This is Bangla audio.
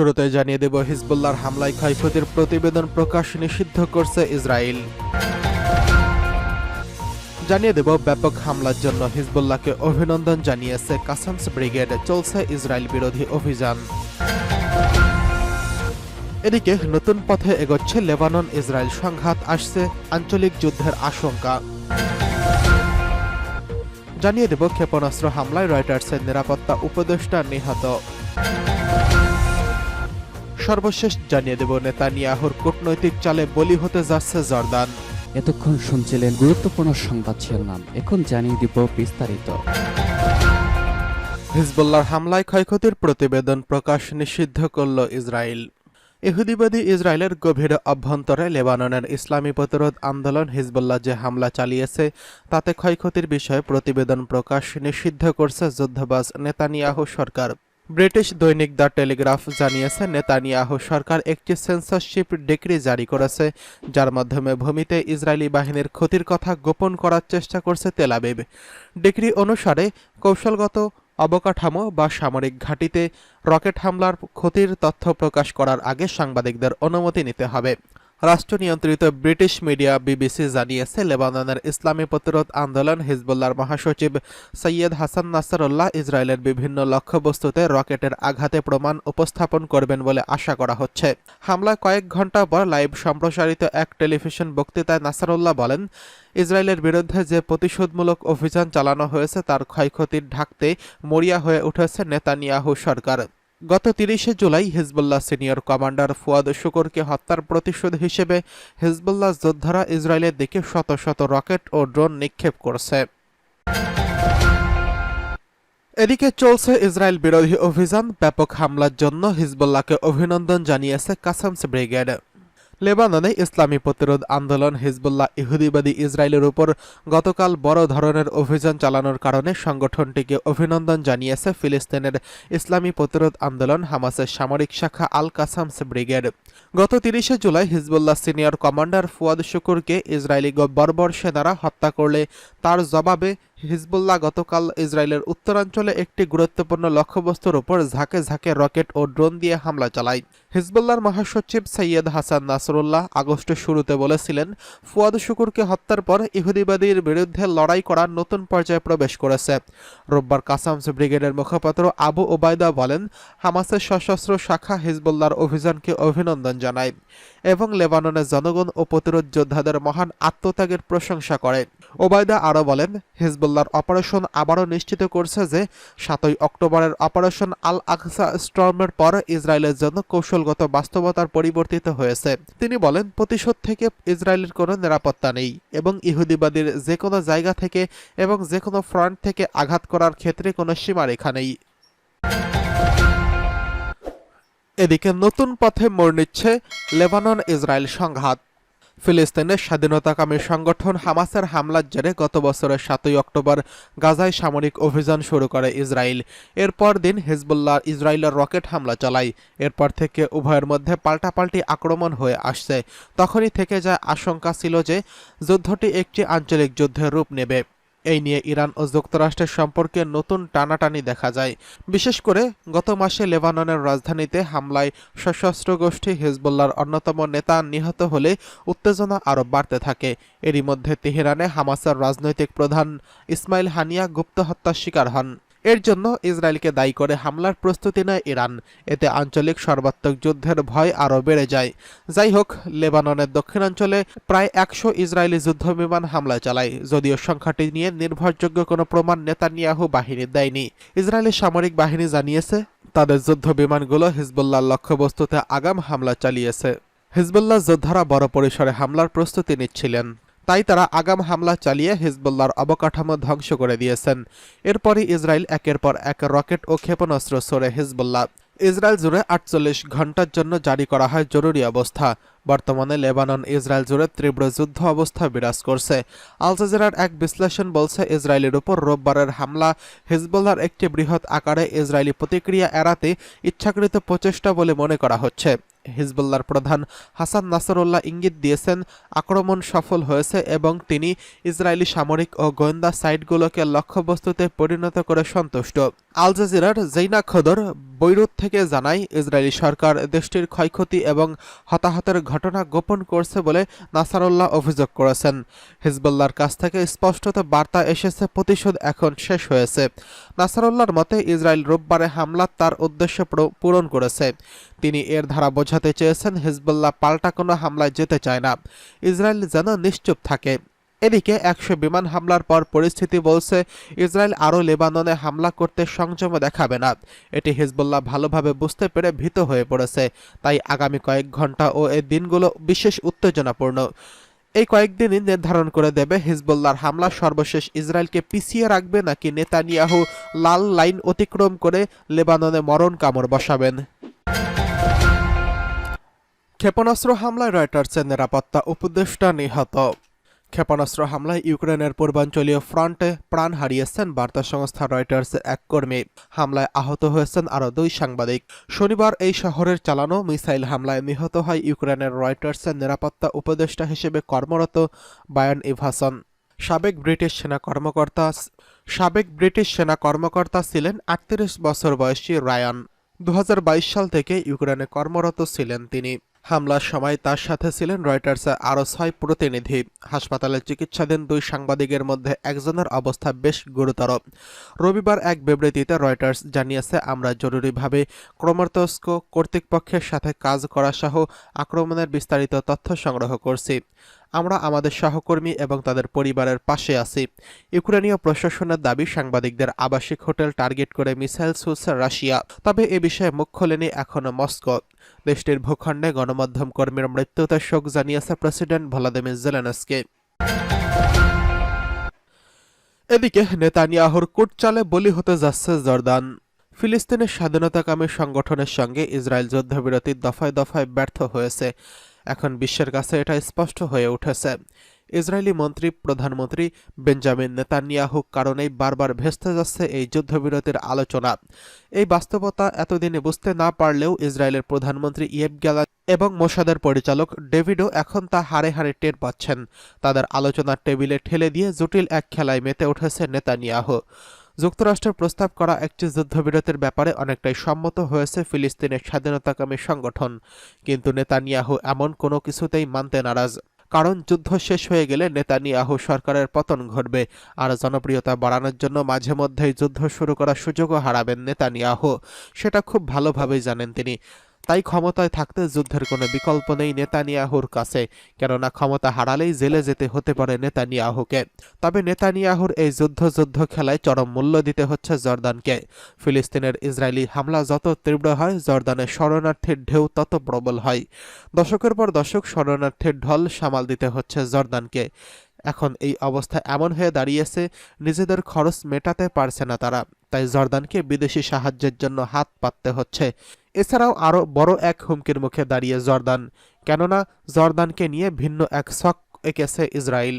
শুরুতে জানিয়ে দেব, হিজবুল্লাহর হামলায় ক্ষয়ক্ষতির প্রতিবেদন প্রকাশ নিষিদ্ধ করছে ইসরায়েল। জানিয়ে দেব, ব্যাপক হামলার জন্য হিজবুল্লাহকে অভিনন্দন জানিয়েছে কাসামস ব্রিগেড, চলছে ইসরায়েল বিরোধী অভিযান। এদিকে নতুন পথে এগোচ্ছে লেবানন, ইসরায়েল সংঘাত, আসছে আঞ্চলিক যুদ্ধের আশঙ্কা। জানিয়ে দেব, ক্ষেপণাস্ত্র হামলায় রয়টার্সের নিরাপত্তা উপদেষ্টা নিহত। সর্বশেষ জানিয়ে দেব নেতানিয়াহুর কূটনৈতিক চালে বলি হতে যাচ্ছে জর্দান। এতক্ষণ শুনছিলেন গুরুত্বপূর্ণ সংবাদ শিরোনাম। এখন জানিয়ে দিব বিস্তারিত। হিজবুল্লাহর হামলায় ক্ষয়ক্ষতির প্রতিবেদন প্রকাশ নিষিদ্ধ করল ইসরায়েল। ইহুদিবাদী ইসরায়েলের গভীর অভ্যন্তরে লেবাননের ইসলামী প্রতিরোধ আন্দোলন হিজবুল্লাহ যে হামলা চালিয়েছে তাতে ক্ষয়ক্ষতির বিষয়ে প্রতিবেদন প্রকাশ নিষিদ্ধ করছে যুদ্ধবাজ নেতানিয়াহু সরকার। ব্রিটিশ দৈনিক দ্য টেলিগ্রাফ জানিয়েছে, নেতানিয়াহু সরকার একটি সেন্সরশিপ ডিক্রি জারি করেছে, যার মাধ্যমে ভূমিতে ইসরায়েলি বাহিনীর ক্ষতির কথা গোপন করার চেষ্টা করছে তেলাবিব ডিক্রি অনুসারে, কৌশলগত অবকাঠামো বা সামরিক ঘাঁটিতে রকেট হামলার ক্ষতির তথ্য প্রকাশ করার আগে সাংবাদিকদের অনুমতি নিতে হবে। রাষ্ট্র নিয়ন্ত্রিত ব্রিটিশ মিডিয়া বিবিসি জানিয়েছে, লেবাননের ইসলামী প্রতিরোধ আন্দোলন হিজবুল্লাহর মহাসচিব সৈয়দ হাসান নাসারুল্লাহ ইসরায়েলের বিভিন্ন লক্ষ্যবস্তুতে রকেটের আঘাতে প্রমাণ উপস্থাপন করবেন বলে আশা করা হচ্ছে। হামলায় কয়েক ঘণ্টা পর লাইভ সম্প্রসারিত এক টেলিভিশন বক্তৃতায় নাসারুল্লাহ বলেন, ইসরায়েলের বিরুদ্ধে যে প্রতিশোধমূলক অভিযান চালানো হয়েছে তার ক্ষয়ক্ষতির ঢাকতে মরিয়া হয়ে উঠেছে নেতানিয়াহু সরকার। গত তিরিশে July Hezbollah senior commander Fuad শুকুরকে হত্যার প্রতিশোধ হিসেবে হিজবুল্লাহ যোদ্ধারা ইসরায়েলের দিকে শত শত রকেট ও ড্রোন নিক্ষেপ করছে। এদিকে চলছে ইসরায়েল বিরোধী অভিযান। ব্যাপক হামলার জন্য হিজবুল্লাহকে অভিনন্দন জানিয়েছে কাসামস ব্রিগেড। লেবাননে ইসলামী প্রতিরোধ আন্দোলন হিজবুল্লাহ ইহুদিবাদী ইসরায়েলের উপর গতকাল বড় ধরনের অভিযান চালানোর কারণে সংগঠনটিকে অভিনন্দন জানিয়েছে ফিলিস্তিনের ইসলামী প্রতিরোধ আন্দোলন হামাসের সামরিক শাখা আল কাসামস ব্রিগেড। গত তিরিশে July Hezbollah senior commander Fuad শুকুরকে ইসরায়েলি বর্বর সেনারা হত্যা করলে তার জবাবে হিজবুল্লাহ গতকাল ইসরায়েলের উত্তরাঞ্চলে একটি গুরুত্বপূর্ণ লক্ষ্যবস্তুর উপর ঝাঁকে ঝাঁকে রকেট ও ড্রোন দিয়ে হামলা চালায়। হিজবুল্লাহর মহাসচিব সৈয়দ হাসান নাসরুল্লাহ আগস্টের শুরুতে বলেছিলেন, ফুয়াদ শুকুরকে হত্যার পর ইহুদিবাদীর বিরুদ্ধে লড়াই করার নতুন পর্যায়ে প্রবেশ করেছে। রোববার কাসামস ব্রিগেডের মুখপাত্র আবু ওবায়দা বলেন, হামাসের সশস্ত্র শাখা হিজবুল্লাহর অভিযানকে অভিনন্দন জানায় এবং লেবাননের জনগণ ও প্রতিরোধ যোদ্ধাদের মহান আত্মত্যাগের প্রশংসা করে। ওবায়দা আরও বলেন হিজবুল্লাহর অপারেশন আবারও নিশ্চিত করছে যে সাতই অক্টোবরের অপারেশন আল আকসা স্টর্মের পর ইসরায়েলের জন্য কৌশলগত বাস্তবতার পরিবর্তিত হয়েছে। তিনি বলেন, প্রতিশোধ থেকে ইসরায়েলের কোনো নিরাপত্তা নেই এবং ইহুদিবাদীর যে কোনো জায়গা থেকে এবং যে কোনো ফ্রন্ট থেকে আঘাত করার ক্ষেত্রে কোনো সীমারেখা নেই। এদিকে নতুন পথে মোড় নিচ্ছে লেবানন ইসরায়েল সংঘাত। ফিলিস্তিনের স্বাধীনতাকামী সংগঠন হামাসের হামলার জেরে গত বছরের সাতই অক্টোবর গাজায় সামরিক অভিযান শুরু করে ইসরায়েল। এরপর দিন হিজবুল্লাহ ইসরায়েলের রকেট হামলা চালায়। এরপর থেকে উভয়ের মধ্যে পাল্টাপাল্টি আক্রমণ হয়ে আসছে। তখনই থেকে যায় আশঙ্কা ছিল যে যুদ্ধটি একটি আঞ্চলিক যুদ্ধের রূপ নেবে। এই নিয়ে ইরান ও যুক্তরাষ্ট্রের সম্পর্কে নতুন টানাটানি দেখা যায়। বিশেষ করে গত মাসে লেবাননের রাজধানীতে হামলায় সশস্ত্র গোষ্ঠী হিজবুল্লার অন্যতম নেতা নিহত হলে উত্তেজনা আরও বাড়তে থাকে। এরই মধ্যে তেহরানে হামাসার রাজনৈতিক প্রধান ইসমাইল হানিয়া গুপ্ত হত্যার শিকার হন। এর জন্য ইসরায়েলকে দায়ী করে হামলার প্রস্তুতি নেয় ইরান। এতে আঞ্চলিক সর্বাত্মক যুদ্ধের ভয় আরও বেড়ে যায়। যাই হোক, লেবাননের দক্ষিণাঞ্চলে প্রায় একশো ইসরায়েলি যুদ্ধবিমান হামলা চালায়, যদিও সংখ্যাটি নিয়ে নির্ভরযোগ্য কোনো প্রমাণ নেতানিয়াহু বাহিনী দেয়নি। ইসরায়েলি সামরিক বাহিনী জানিয়েছে, তাদের যুদ্ধ বিমানগুলো হিজবুল্লাহর লক্ষ্যবস্তুতে আগাম হামলা চালিয়েছে। হিজবুল্লাহ যোদ্ধারা বড় পরিসরে হামলার প্রস্তুতি নিচ্ছিলেন। তাই তারা আগাম হামলা চালিয়ে হিজবুল্লাহর অবকাঠামো ধ্বংস করে দিয়েছেন। এরপরই ইসরায়েল একের পর এক রকেট ও ক্ষেপণাস্ত্র ছোড়ে হিজবুল্লাহ। ইসরায়েল জুড়ে আটচল্লিশ ঘণ্টার জন্য জারি করা হয় জরুরি অবস্থা। বর্তমানে লেবানন ইসরায়েল জুড়ে তীব্র যুদ্ধ অবস্থা বিরাজ করছে। আল জাজিরার এক বিশ্লেষণ বলছে, ইসরায়েলের উপর রোববারের হামলা হিজবুল্লাহর একটি বৃহৎ আকারে ইসরায়েলি প্রতিক্রিয়া এড়াতে ইচ্ছাকৃত প্রচেষ্টা বলে মনে করা হচ্ছে। হিজবুল্লাহর প্রধান হাসান নাসরুল্লাহ ইঙ্গিত দিয়েছেন, আক্রমণ সফল হয়েছে এবং তিনি ইসরায়েলি সামরিক ও গোয়েন্দা সাইটগুলোকে লক্ষ্যবস্তুতে পরিণত করে সন্তুষ্ট। আল জাজিরার জৈনা খদর বৈরুত থেকে জানায়, ইসরায়েলি সরকার দেশটির ক্ষয়ক্ষতি এবং হতাহতের ঘটনা গোপন করছে বলে নাসারুল্লাহ অভিযোগ করেছেন। হিজবুল্লাহর কাছ থেকে স্পষ্টত বার্তা এসেছে, প্রতিশোধ এখন শেষ হয়েছে। নাসারুল্লাহর মতে, ইসরায়েল রোববারে হামলা তার উদ্দেশ্য পূরণ করেছে। তিনি এর ধারা বোঝাতে চেয়েছেন, হিজবুল্লাহ পাল্টা কোনো হামলায় যেতে চায় না। ইসরায়েল যেন নিশ্চুপ থাকে। এদিকে একশো বিমান হামলার পর পরিস্থিতি বলছে, ইসরায়েল আরও লেবাননে হামলা করতে সংযম দেখাবে না। এটি হিজবুল্লাহ ভালোভাবে বুঝতে পেরে ভীত হয়ে পড়েছে। তাই আগামী কয়েক ঘণ্টা ও এই দিনগুলো বিশেষ উত্তেজনাপূর্ণ। এই কয়েকদিনই নির্ধারণ করে দেবে হিজবুল্লাহর হামলা। সর্বশেষ ইসরায়েলকে পিছিয়ে রাখবে নাকি নেতানিয়াহু লাল লাইন অতিক্রম করে লেবাননে মরণ কামড় বসাবেন? ক্ষেপণাস্ত্র হামলায় রয়টার্সের নিরাপত্তা উপদেষ্টা নিহত। ক্ষেপণাস্ত্র হামলায় ইউক্রেনের পূর্বাঞ্চলীয় ফ্রন্টে প্রাণ হারিয়েছেন বার্তা সংস্থা রয়টার্সের এক কর্মী। হামলায় আহত হয়েছেন আরও দুই সাংবাদিক। শনিবার এই শহরের চালানো মিসাইল হামলায় নিহত হয় ইউক্রেনের রয়টার্সের নিরাপত্তা উপদেষ্টা হিসেবে কর্মরত বায়ান ইভাসন। সাবেক ব্রিটিশ সেনা কর্মকর্তা সাবেক ব্রিটিশ সেনা কর্মকর্তা ছিলেন আটত্রিশ বছর বয়সী রায়ান। দু হাজার বাইশ সাল থেকে ইউক্রেনে কর্মরত ছিলেন তিনি। হামলার সময় তার সাথে ছিলেন রয়টার্সের আরও ছয় প্রতিনিধি। হাসপাতালে চিকিৎসাধীন দুই সাংবাদিকের মধ্যে একজনের অবস্থা বেশ গুরুতর। রবিবার এক বিবৃতিতে রয়টার্স জানিয়েছে, আমরা জরুরিভাবে ক্রমর্তস্ক কর্তৃপক্ষের সাথে কাজ করা সহ আক্রমণের বিস্তারিত তথ্য সংগ্রহ করছি। আমরা আমাদের সহকর্মী এবং তাদের পরিবারের পাশে আছি। ইউক্রেনীয় প্রশাসনের দাবি, সাংবাদিকদের আবাসিক হোটেল টার্গেট করে মিসাইল ছুড়ছে রাশিয়া। তবে এ বিষয়ে মুখ খোলেনি এখনও মস্কো। দেশটির ভূখণ্ডে গণমাধ্যম কর্মীর মৃত্যুতে শোক জানিয়েছে প্রেসিডেন্ট ভলাদিমির জেলেনস্কি। এদিকে নেতানিয়াহুর কুটচালে বলি হতে যাচ্ছে জর্দান। ফিলিস্তিনের স্বাধীনতাকামী সংগঠনের সঙ্গে ইসরায়েল যুদ্ধবিরতির দফায় দফায় ব্যর্থ হয়েছে। এখন বিশ্বের কাছে এটা স্পষ্ট হয়ে উঠেছে। ইসরায়েলি মন্ত্রী, প্রধানমন্ত্রী বেঞ্জামিন নেতানিয়াহু কারণেই বারবার ভেস্তে যাচ্ছে এই যুদ্ধবিরতির আলোচনা। এই বাস্তবতা এতদিনে বুঝতে না পারলেও ইসরায়েলের প্রধানমন্ত্রী ইয়েব গ্যালা এবং মোসাদের পরিচালক ডেভিডও এখন তা হারে হারে টের পাচ্ছেন। তাদের আলোচনার টেবিলে ঠেলে দিয়ে জটিল এক খেলায় মেতে উঠেছে নেতানিয়াহু। যুক্তরাষ্ট্রের প্রস্তাব করা একটি যুদ্ধবিরতির ব্যাপারে অনেকটাই সম্মত হয়েছে ফিলিস্তিনের স্বাধীনতাকামী সংগঠন। কিন্তু নেতানিয়াহু এমন কোনো কিছুতেই মানতে নারাজ। কারণ যুদ্ধ শেষ হয়ে গেলে নেতানিয়াহু সরকারের পতন ঘটবে আর জনপ্রিয়তা বাড়ানোর জন্য মাঝে মধ্যেই যুদ্ধ শুরু করার সুযোগও হারাবেন নেতানিয়াহু। সেটা খুব ভালোভাবেই জানেন তিনি। তাই ক্ষমতায় থাকতে যুদ্ধের কোনো বিকল্প নেই নেতানিয়াহুর কাছে। কেননা ক্ষমতা হারালেই জেলে যেতে হতে পারে নেতানিয়াহুকে। তবে নেতানিয়াহুর এই যুদ্ধ যুদ্ধ খেলায় চরম মূল্য দিতে হচ্ছে জর্দানকে। ফিলিস্তিনের ইসরায়েলি হামলা যত তীব্র হয়, জর্দানের শরণার্থীর ঢেউ তত প্রবল হয়। দশকের পর দশক শরণার্থীর ঢল সামাল দিতে হচ্ছে জর্দানকে। এখন এই অবস্থা এমন হয়ে দাঁড়িয়েছে, নিজেদের খরচ মেটাতে পারছে না তারা। তাই জর্দানকে বিদেশি সাহায্যের জন্য হাত পাততে হচ্ছে। এছাড়াও আরও বড় এক হুমকির মুখে দাঁড়িয়ে জর্দান, কেননা জর্দানকে নিয়ে ভিন্ন এক শখ এঁকেছে ইসরায়েল।